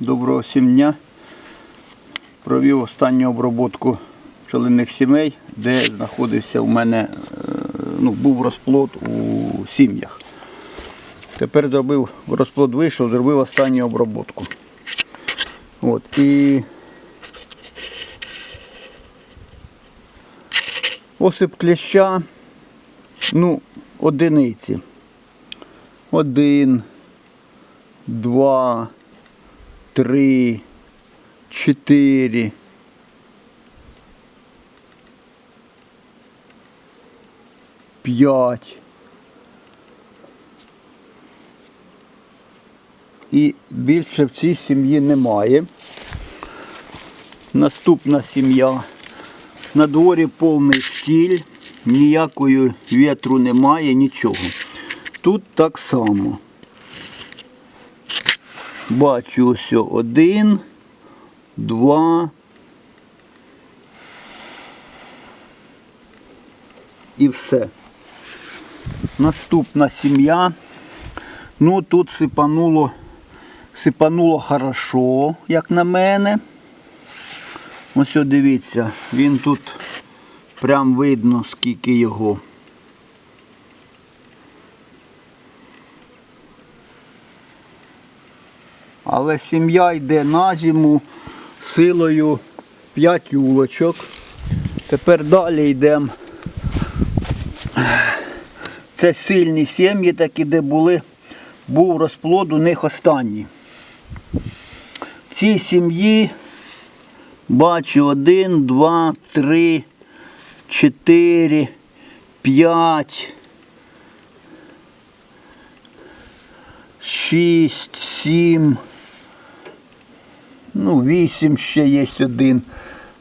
Доброго всім дня. Провів останню обробку пчелиних сімей, де знаходився у мене, е, ну, був розплод у сім'ях. Тепер зробив, розплод вийшов, зробив останню обробку. От, і осип кліща, ну, одиниці. Один, два, три, чотири. П'ять. І більше в цій сім'ї немає. Наступна сім'я. На дворі повний стіль, ніякої вітру немає, нічого. Тут так само. Бачу ось один, два. І все. Наступна сім'я. Ну тут сипануло, сипануло хорошо, як на мене. Ось дивіться, він тут прям видно, скільки його. Але сім'я йде на зиму силою 5 улочок. Тепер далі йдемо. Це сильні сім'ї, такі, де були, був розплод у них останній. В цій сім'ї бачу один, два, три, чотири, п'ять. Шість, сім, ну, вісім ще є один,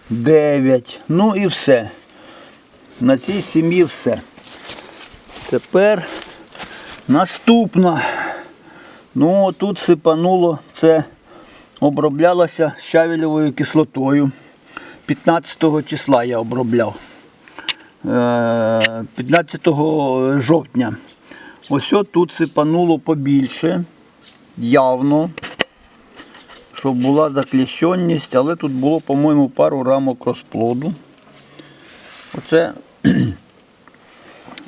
дев'ять. Ну і все. На цій сім'ї все. Тепер наступна. Ну, тут сипануло, це оброблялося щавелевою кислотою. 15 числа я обробляв. Е, 15 жовтня. Ось тут сипануло побільше, явно, щоб була закліщенність, але тут було, по-моєму, пару рамок розплоду. Оце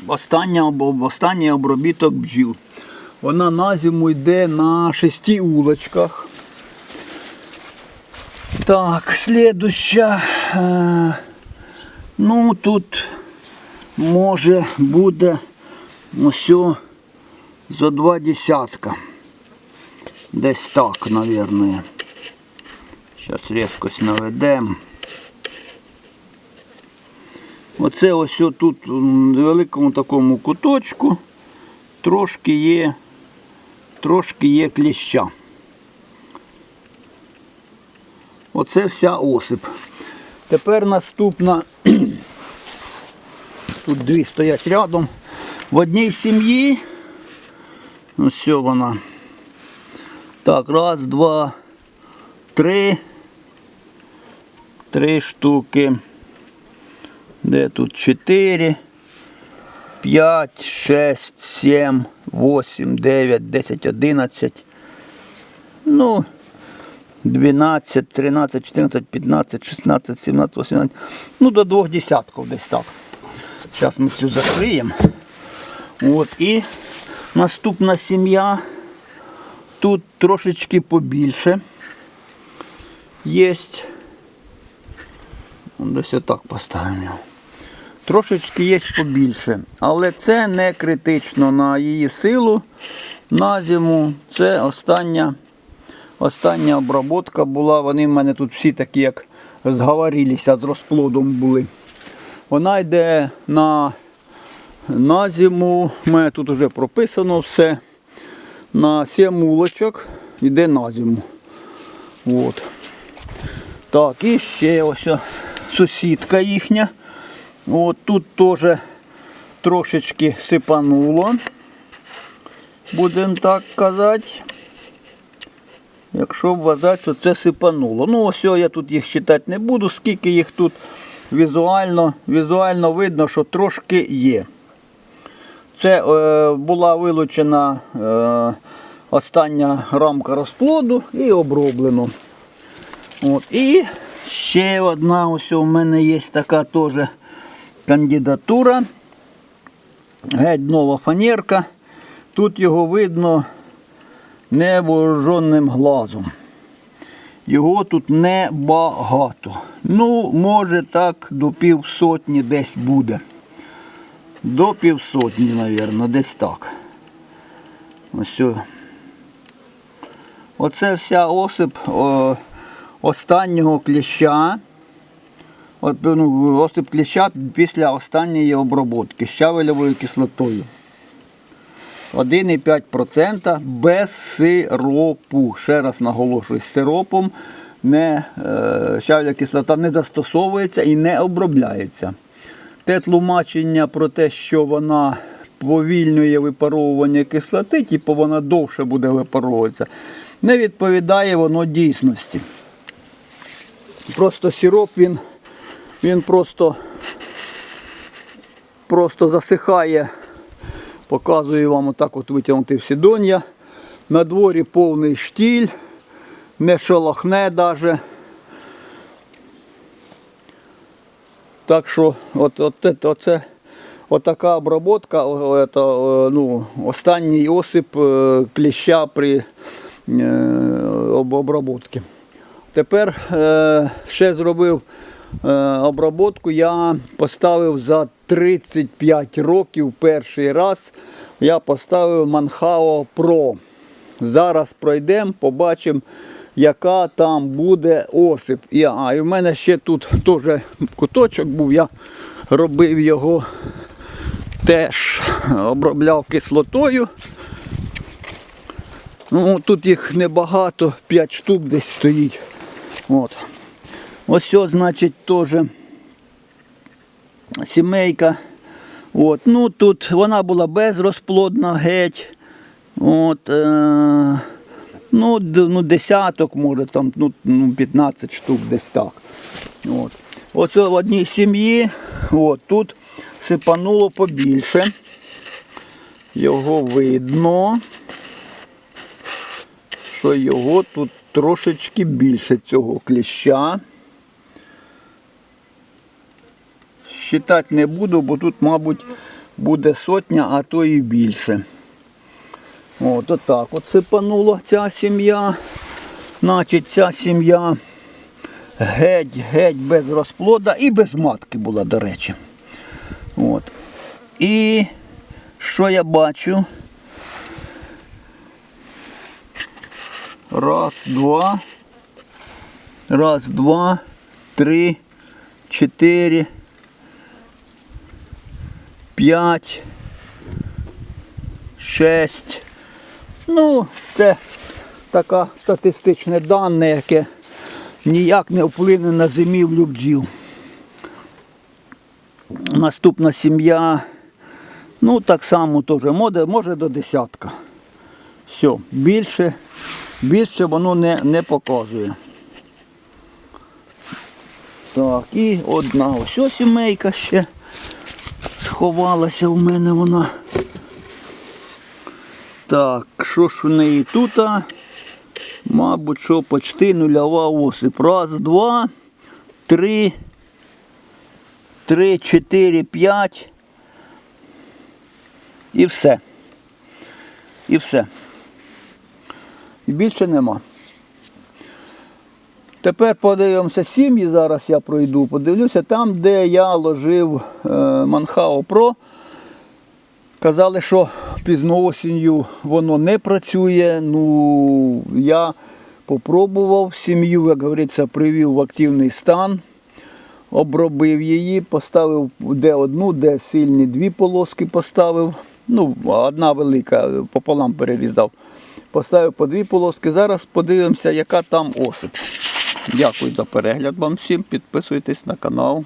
останній обробіток бджіл. Вона на зиму йде на шести улочках. Так, слідуща. е, Ну, тут може буде ось за два десятка. Десь так, мабуть. Зараз різкость наведемо. Оце ось тут в невеликому такому куточку трошки є, трошки є кліща. Оце вся осип. Тепер наступна. Тут дві стоять рядом. В одній сім'ї. Ось вона. Так, раз, два, три. Три штуки. Де тут 4, 5, 6, 7, 8, 9, 10, 11. Ну, 12, 13, 14, 15, 16, 17, 18. Ну, до двох десятків десь так. Зараз ми цю закриємо. От, і наступна сім'я. Тут трошечки побільше. Єсть. Десь отак поставимо. Трошечки є побільше, але це не критично на її силу на зиму. Це остання, остання обробка була. Вони в мене тут всі такі, як зговорилися з розплодом були. Вона йде на, на зиму. У мене тут вже прописано все. На 7 улочок йде на зиму. От. Так, і ще ось сусідка їхня. От тут теж трошечки сипануло. Будемо так казати. Якщо вважати, що це сипануло. Ну, ось я тут їх читати не буду, скільки їх тут візуально, візуально видно, що трошки є. Це е, була вилучена е, остання рамка розплоду і оброблено. От. І ще одна ось у мене є така теж кандидатура. Геть нова фанерка. Тут його видно невооруженим глазом. Його тут небагато. Ну, може так до півсотні десь буде. До півсотні, мабуть, десь так. Ось. Оце вся осип о, останнього кліща. Ну, осип кліща після останньої обробки щавелевою кислотою. 1,5% без сиропу. Ще раз наголошую, з сиропом не, е, щавля кислота не застосовується і не обробляється. Те тлумачення про те, що вона повільнює випаровування кислоти, типу вона довше буде випаровуватися, не відповідає воно дійсності. Просто сироп він, він просто, просто засихає. Показую вам отак от витягнути сідоння. На дворі повний штіль, не шолохне навіть. Так що от, от, оце, отака обробка, о- о, це, о, ну, останній осип е, кліща при е, обробці. Тепер е, ще зробив е, обробку. Я поставив за 35 років перший раз. Я поставив Manhao Pro. Зараз пройдемо, побачимо, яка там буде осип. І, а, і в мене ще тут теж куточок був, я робив його теж обробляв кислотою. Ну, тут їх небагато, 5 штук десь стоїть. От. Ось що, значить, теж сімейка. От. Ну, тут вона була безрозплодна геть. От, е, ну, ну, десяток, може, там, ну, ну, 15 штук десь так. От. Оце в одній сім'ї, от, тут сипануло побільше. Його видно що його тут трошечки більше цього кліща. Считати не буду, бо тут, мабуть, буде сотня, а то і більше. От отак от сипанула ця сім'я. Значить, ця сім'я геть-геть без розплода і без матки була, до речі. От. І що я бачу? Раз, два. Раз, два, три, чотири, п'ять, шесть. Ну, це таке статистичне дане, яке ніяк не вплине на зимівлю бджіл. Наступна сім'я, ну так само теж, може, може до десятка. Все, більше, більше воно не, не показує. Так, і одна ось сімейка ще сховалася у мене вона. Так, що ж у неї тут? Мабуть, що почти нульова осип. Раз, два, три, три, чотири, п'ять. І все. І все. І більше нема. Тепер подивимося сім'ї, зараз я пройду, подивлюся там, де я ложив е, Manhao Pro. Казали, що пізно осінню воно не працює. Ну, я попробував сім'ю, як говориться, привів в активний стан, обробив її, поставив де одну, де сильні дві полоски поставив. Ну, одна велика, пополам перерізав. Поставив по дві полоски. Зараз подивимося, яка там осип. Дякую за перегляд вам всім. Підписуйтесь на канал.